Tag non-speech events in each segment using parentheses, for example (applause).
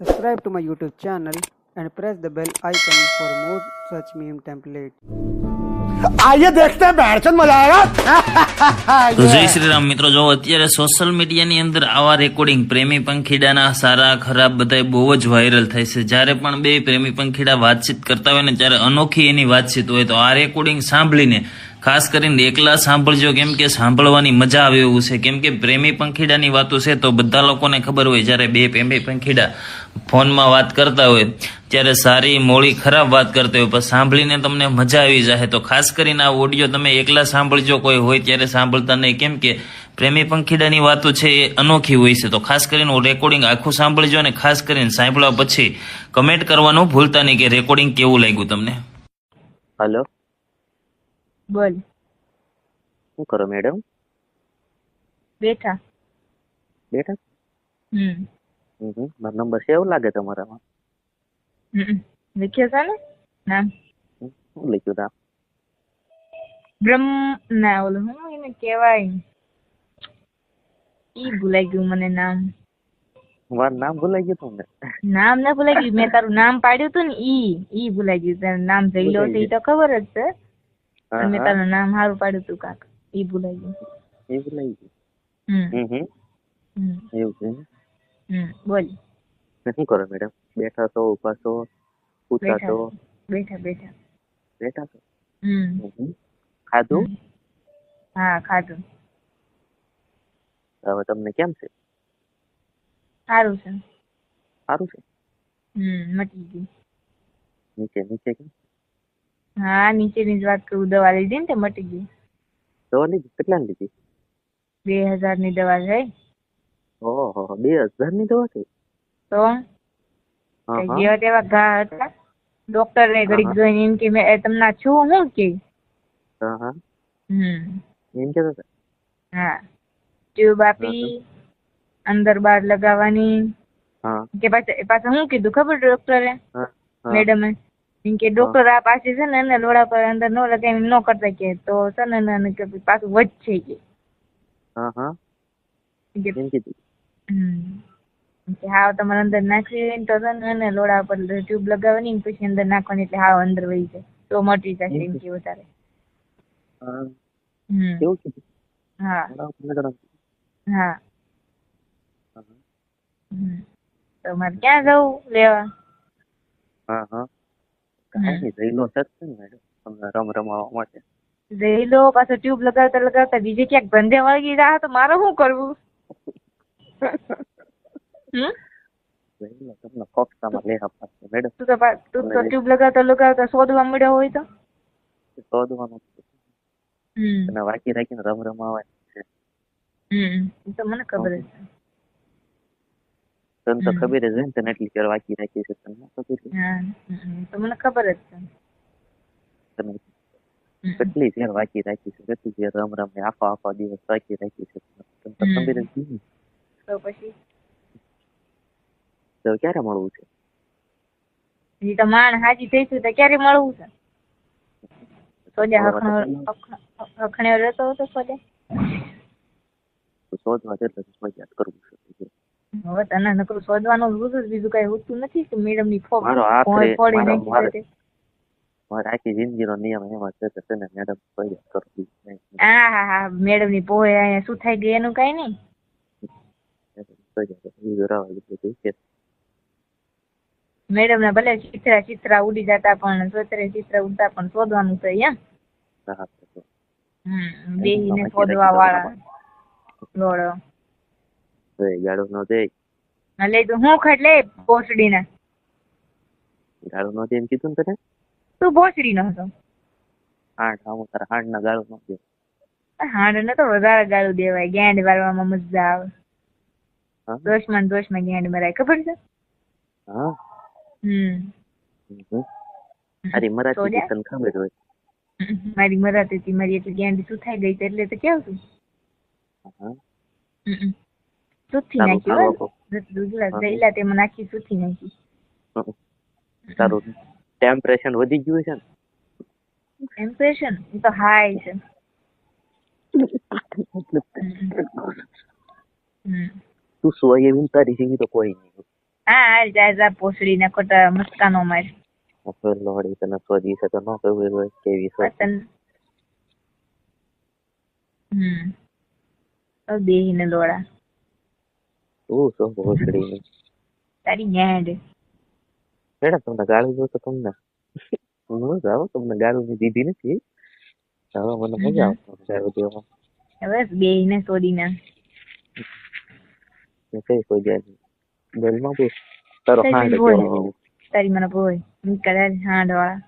Subscribe to my YouTube channel and press the bell icon for more such meme templates. આઈએ દેખતે બહેરચંદ મજા આયેગા તો જય શ્રી રામ મિત્રો જો અત્યારે સોશિયલ મીડિયાની અંદર આવા રેકોર્ડિંગ પ્રેમી પંખીડાના સારા ખરાબ બધાય બહુ જ વાયરલ થાય છે. જ્યારે પણ બે પ્રેમી પંખીડા વાતચીત કરતા હોય ને ત્યારે અનોખી એની વાતચીત હોય તો આ રેકોર્ડિંગ સાંભળીને ખાસ કરીને એકલા સાંભળજો, કેમ કે સાંભળવાની મજા આવે એવું છે. કેમ કે પ્રેમી પંખીડાની વાતો છે તો બધા લોકોને ખબર હોય, જ્યારે બે પ્રેમી પંખીડા ફોનમાં વાત કરતા હોય, ત્યારે સારી મોડી ખરાબ વાત કરતા હોય, પણ સાંભળીને તમને મજા આવી જાય. તો ખાસ કરીને આ ઓડિયો તમે એકલા સાંભળજો, કોઈ હોય ત્યારે સાંભળતા નહીં. કેમ કે પ્રેમી પંખીડાની વાતો છે એ અનોખી હોય છે. તો ખાસ કરીને રેકોર્ડિંગ આખું સાંભળજો અને ખાસ કરીને સાંભળવા પછી કમેન્ટ કરવાનું ભૂલતા નહીં કે રેકોર્ડિંગ કેવું લાગ્યું તમને? હલો બોલ. શું કરો મેડમ બેઠા. બેઠા? હમ. હમ. મારો નંબર સેવ લાગે તમારામાં? હમ. લખ્યો છે ને? નામ? શું લખ્યું નામ બ્રહ્મ ના ઓલું હું એને કહેવાય. ઈ ભૂલાઈ ગયું મને નામ. મારું નામ ભૂલાઈ ગયું તમને? નામ ના ભૂલાઈ ગયું. મેં તારું નામ પાડ્યું હતું ને ઈ. ઈ ભૂલાઈ ગયું. તારું નામ જઈલો છે ઈ તો ખબર જ છે. હા. તારું નામ સારું પાડ્યું તું કાક. ઈ ભૂલાઈ ગયું. એ ભૂલાઈ ગયું. હમ. હમ એવું છે હમ બોલ. શું કરો મેડમ બેઠા છો ઊભા છો પૂછા છો? બેઠા બેઠા. બેઠા છો? હમ. ખાધું? હા ખાધું. હવે તમને કેમ છે? સારું છે. સારું છે? હમ મટી ગયું. નીચે નીચે કેમ? હા નીચેની જ વાત કરું દવા લીધી ને તે મટી ગઈ. દવા લીધી? કેટલાની લીધી? બે હજારની દવા છે. ઓહો બે હજારની દવા છે? તો? જેવા તેવા ઘા હતા? ડોક્ટરે ઘડીક જોઈને એમ કે મેં તમને છું હું કે? હમ. એમ કે હા. ટ્યુબ આપી અંદર બાર લગાવવાની. કે પાછા પાછા શું કીધું ખબર ડોક્ટરે? મેડમે. એમ કે ડોક્ટર આ પાસે છે ને એને લોડા પર અંદર ન લગાવી ન કરતા કે તો છે ને એને કે પાછું વધશે કે. હા હા. એમ કીધું. કે હાવ તમારે અંદર નાખવી હોય ને તો છે ને એને લોડા પર ટ્યુબ લગાવવાની ને પછી અંદર નાખવાની એટલે હાવ અંદર વહી જાય. તો મટી જશે એમ કે વધારે. હા. હા. તમારે હા. ક્યાં જવું લેવા હા હા. કાંઈ છે ને મેડમ તમને રમ રમાવા માટે. જઈ લો પાછો ટ્યુબ લગાવતા લગાવતા બીજે ક્યાંક ધંધે વળગી જા તો મારે શું કરવું? (laughs) તમને ફોક્સામાં લે આપવા મેડમ. તું તો તું તો ટ્યુબ લગાવતા લગાવતા શોધવા મળ્યો હોય તો? શોધવાનું અને વાંચી રાખીને રમ રમાવાની એ તો મને ખબર છે. તને તો ખબર જ હોય ને તને એટલી ચેર વાંચી રાખી છે તને ખબર છે? તો મને ખબર જ છે. તને કેટલી ચેર વાંચી રાખી છે કેટલી વાર રમ રમ ને આખો આખો દિવસ વાંચી રાખી છે તને તો ખબર જ નહીં તો પછી? તો ક્યારે મળવું છે? હજી તો માણ હાજી થઈશું તો ક્યારે મળવું છે? સોજા હખણો હખણ્યો રહેતો હતો સોજા? શોધવા જતો મજા કરવું છે. હવે તને નકરું શોધવાનું જ બીજું કઈ હોતું નથી કે મેડમની ફોક મારો આખરે- મારો- છે તે. મારે નિયમ એમાં છે કે તને મેડમ કોઈ કરતી આ હા હા મેડમની પોહે અહીંયા શું થાય ગઈ એનું કઈ નહીં? છે. મેડમ ને ભલે ચિત્રા ચિત્રા ઉડી જતા પણ સોતરે ચિત્ર ઉડતા પણ શોધવાનું છે એમ હા, હમ બેહીને શોધવા વાળા ગાળો નો દે. એટલે તો હું ખટલે ભોસડી ને ગાળો નો દે એમ કીધું ને તને? તું ભોસડી નો હતો. હાંડ આમ તારા હાંડ ના ગાળો નો દે. હાંડ ને તો વધારે ગાળું દેવાય ગેંડ વાળવામાં મજા આવે. દોષમાં દોશમાં ગેંડ મરાય ખબર છે? હા. હમ. અરે મરાઠી સોજા? તને ખબર હોય. મારી મરાતી હતી મારી એટલે ગેંડી શું થાય ગઈ એટલે તો કેવું છું હા. સુથી તારું નાખી ખાવા હો કો- દુગલા હા. જઈલા તેમાં નાખી સુથી નાખી. સારું. ટેમ્પરેચર વધી ગયું છે ને? ઇમ્પ્રેશન તો હાઈ છે. તું સોય એવી તારી જેવી તો કોઈ નહીં. હા હાલ જાય જા પોસડી ને ખોટા મસ્કાનો માર. લોડી તને સોજી છે તો ન કહ્યું એવું કેવી છે પતન હમ. બેહીને લોડા તું છો ભોસડી તારી ગેંડ મેડમ તમને ગાળું જોતો તમને. હું જાવ તમને ગાળું ની દીધી નથી. હવે મને મજા આવશે ગાળું દેવામાં બસ બેહીને સોડીને મેં કઈ કોઈ જાય બેલમાં પૂછ તારો તારી હાંડ કેવો તારી મને બોય નીકળ હાંડ વાળા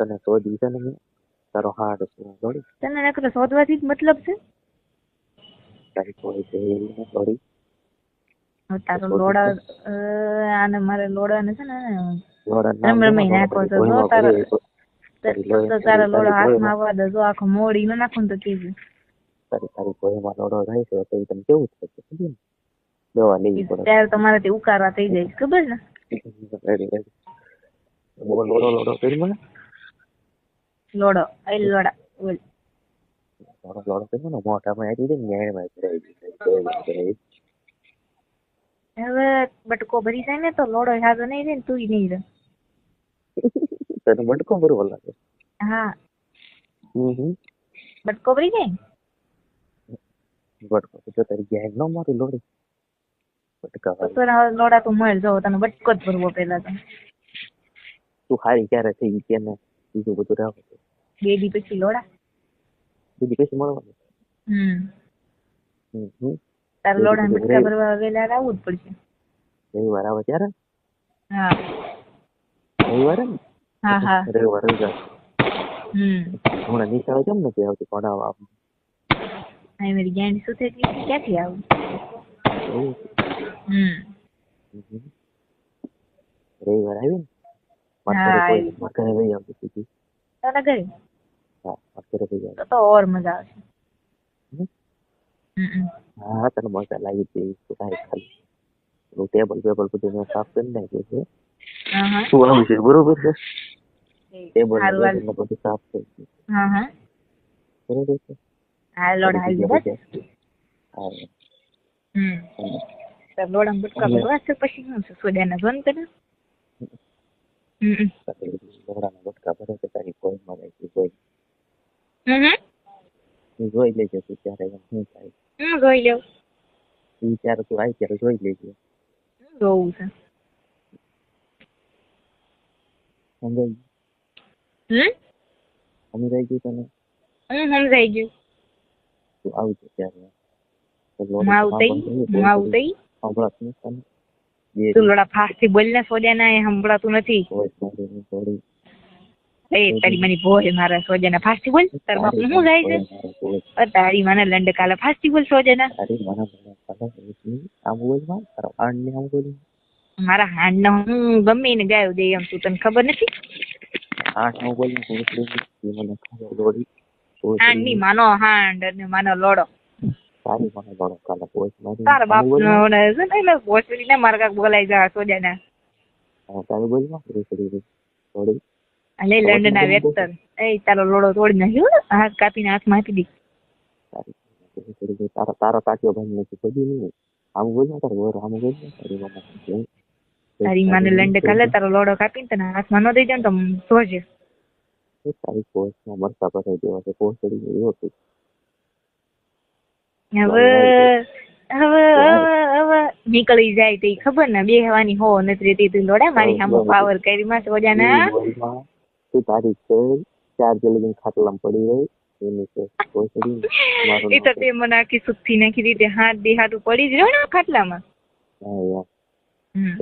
તને શોધી છે ને તારો હાડ છે તને નકરો શોધવાથી જ મતલબ છે? તારી કોઈ છે હવે તારો લોડા આને મારે લોડાને છે ને લોડા રમ નાખો તો જો તારો તો તારા લોડો હાથમાં આવવા દે જો આખો મોડી ન નાખું તો કેજે. તારી તારી કોઈમાં લોડો થાય છે તો તને કેવું થશે? દવા લેવી પડે. ત્યારે તમારાથી ઉકારવા થઈ જાય ખબર ને? લોડો લોડો કરી મને લોડો એ લોડા બોલ. લોડો લોડો કરી મને મોઢામાં આવી જાય ને ન્યાયમાં આવી જાય હવે બટકો ભરી જાય ને તો લોડો હાજો નહીં રે ને તુંય નહીં રે (laughs) તને બટકો ભરવા લાગે? હા. હમ બટકો ભરી જાય બટકો તો તારી ગેંગ નો મારી લોડી. બટકા તો લોડા તો મળ. જો તને બટકો જ ભરવો પેલા તો. તું હારી ક્યારે થઈ ગઈ કે બીજું બધું રાખ. બે દી પછી લોડા. બીજી પછી મળવાનું. હમ. હમ તારે લોડા દી ભરવા વેલા આવવું જ પડશે. રવિવાર આવે ત્યારે? હા. રવિવારે ને? હા હા. રવિવાર રવિવાર હમ. હમણાં નિશાળે કેમ નથી આવતી? ભણાવવા આમ? અહીં મારી ગેંડી ગઈ ક્યાંથી આવું? હમ. રવિવાર આવી ને? મારે. મારે આવતી સીધી તારા ઘરે? હા મારે તો તો ઓર મજા આવશે. હમ? હમ. હા તને મજા લાગી હતી તું કાંઈ ખાલી હું ટેબલ પેપર બધું મેં સાફ કરી નાખ્યું છે તું આવી છે બરોબર છે ટેબલ હાલ. બધું સાફ થઈ ગયું બરોબર છે હા લોડ આવી હા તાર લોડા હમ તું જોઈ તું ત્યારે શું થાય હું જોઈ લઉં ઈ ત્યારે તું આવી ત્યારે જોઈ લેજે જોવું છે સમજાઈ હમ સમજાઈ ગયું તને હમ સમજાઈ ગયું તું આવજે ત્યારે તું લોડા ફાસ્ટથી બોલ ને ના એ સંભળાતું નથી એ તારી મને ભોજ મારા સોજાના ફાસ્ટી બોલ તાર બાપ શું જાય છે? અ તારી મને લંડ કાલે ફાસ્ટ બોલ સોજાના ને મારા હાંડ હું ગમે ને ગાયો દે એમ તું તને ખબર નથી? આઠનું બોલ હાંડની માનો હાંડ અને માનો લોડો. તારી બાપ નો છે ને ને મારા કાક બોલાઈ જા સોજાના તારી બોલમાં ભોસડી લંડન ના વેક્ટર એ તારો લોડો તોડી નાખ્યો હા કાપીને હાથમાં આપી દી. તારો તારો તાટીઓ ભાઈ નથી ખોદી નહીં. આમ બોલ તારો વર આમ બોલ તારી મને લંડ કાલે તારો લોડો કાપીને તને હાથમાં ન દઈ દે તો સોજે તારી પોચમાં મરતા ભરાઈ દેવા છે કોર્સ ચડી ગયો છે હવે હવે હવે હવે નીકળી જાય તે ખબર ને બેહવાની હો નથી રહેતી તું લોડા મારી સામુ પાવર કરી માં સોજાના. ઈ બોલમાં તારી છે ચાર જલ્દી ખાટલામાં પડી રહી એની છે એ તો તે મને આખી સુખથી નાખી દીધી. હાથ દે હાથ પડી જ રહ્યો ને ખાટલામાં. હા યાર.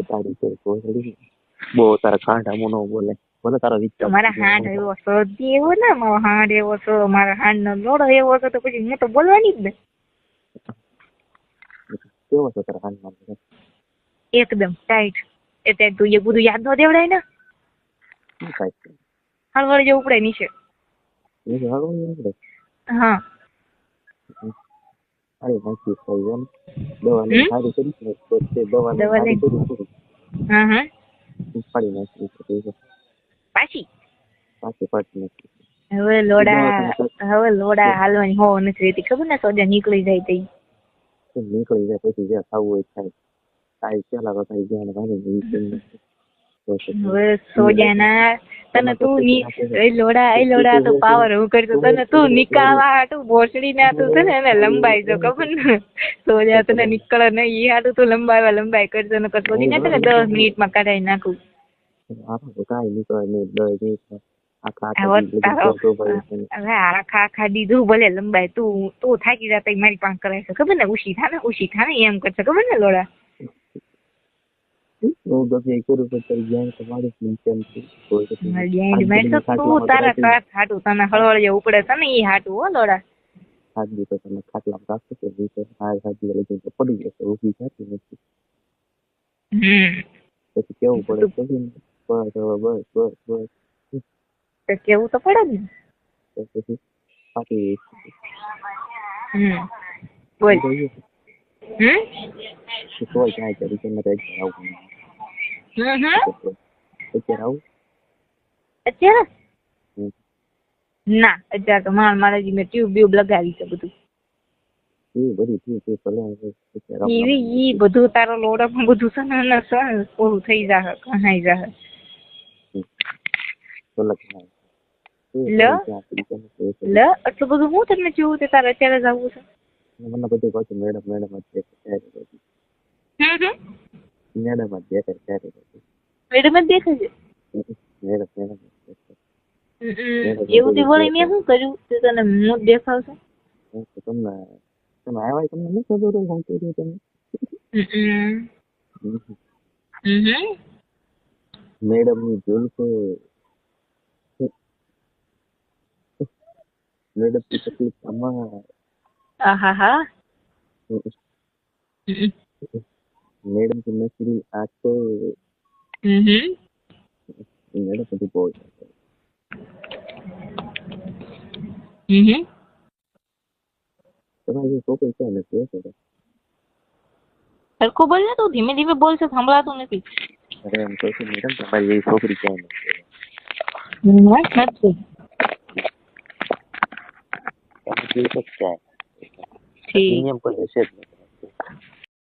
તારી છે ભોસડી બહુ તારા કાંઠા મોનો બોલે. ભલે તારો વિચાર મારા હાંડ એવો સદી એવો ને મારો હાંડ એવો છો મારા હાંડ નો લોડો એવો છો તો પછી હું તો બોલવાની જ ને. કેવો છે તારા હાથમાં એકદમ ટાઈટ એટલે તું એ બધું યાદ ન દેવડાય ને. શું હળવળ જેવું પડે નીચે. હા. અરે થઈ? સારી કરી છે સારી કરી હા હા. પાડી નાખી. પાછી? પાછી પાડી નાખી હવે લોડા હવે લોડા હાલવાની હો નથી રહેતી. ખબર ને સોજા નીકળી જાય તઈ? નીકળી જાય પછી જે થવું હોય થાય તારી પેલા તો તારી ધ્યાન હવે સોજાના તને તું એ લોડા એ લોડા તો પાવર હું કરતો તને તું નીકાળવા હાટું ભોસડી ના તું છે ને લંબાઈ જો ખબર ને? સોજા તને નીકળે ને ઈ હાટું તું લંબાવા લંબાઈ કરજો ને કરતો ને તને દસ મિનિટમાં કઢાઈ નાખું. આખા આખા દીધું ભલે લંબાઈ, તું તું થાકી જતા મારી પાંખ કરાય છે, ખબર ને? ઉશી થા ને ઉશી થા ને એમ કરશે ખબર ને, લોડા? હું ગમે કરું પણ તારી છે. કોઈ તો તારા હાટું તને ઉપડે છે ને ઈ હાટું હો લોડા હાથ દીધો તમે ખાટલા પડી જશે ઊભી જતી નથી. પછી કેવું પડે પછી બસ હવે બસ બસ બસ. તો કેવું તો પડે ને? પછી હમ. બોલ. હમ? ને આવું હમ હમ. અત્યારે આવું? અત્યારે? ના અત્યારે તો માર જી મેં ટ્યુબ બ્યુબ લગાવી છે બધું. એ બધી ઈ તારો લોડા પણ બધું છે ને સર પૂરું થઈ જાહે કહાઈ જાહે. ક્યાંય. એ લો. તો લે આટલું બધું હું તમને જોવું તે તારે અત્યારે જ આવવું છે? મને બધું પાછું મેડમ મેડમ જ હમ હમ. જ દેખાય ત્યારે મેડમ જ દેખાય છે મેડમ. એવું તે વળી મેં શું કર્યું તે તને હું દેખાવશે હું તમને તમે આવ્યા તમને નહીં ખબર હોય હું કર્યું તમને. મેડમની છે મેડમની તકલીફ આમાં આહાહા. હમ, મેડમ మేడం తిన్న ఫిల్మ్ యాక్ట్ మేడం కొంచెం పోయి ધીમે ધીમે બોલ છે નથી એમ કહું મેડમ એ છોકરી ક્યાં નથી તમે જોઈ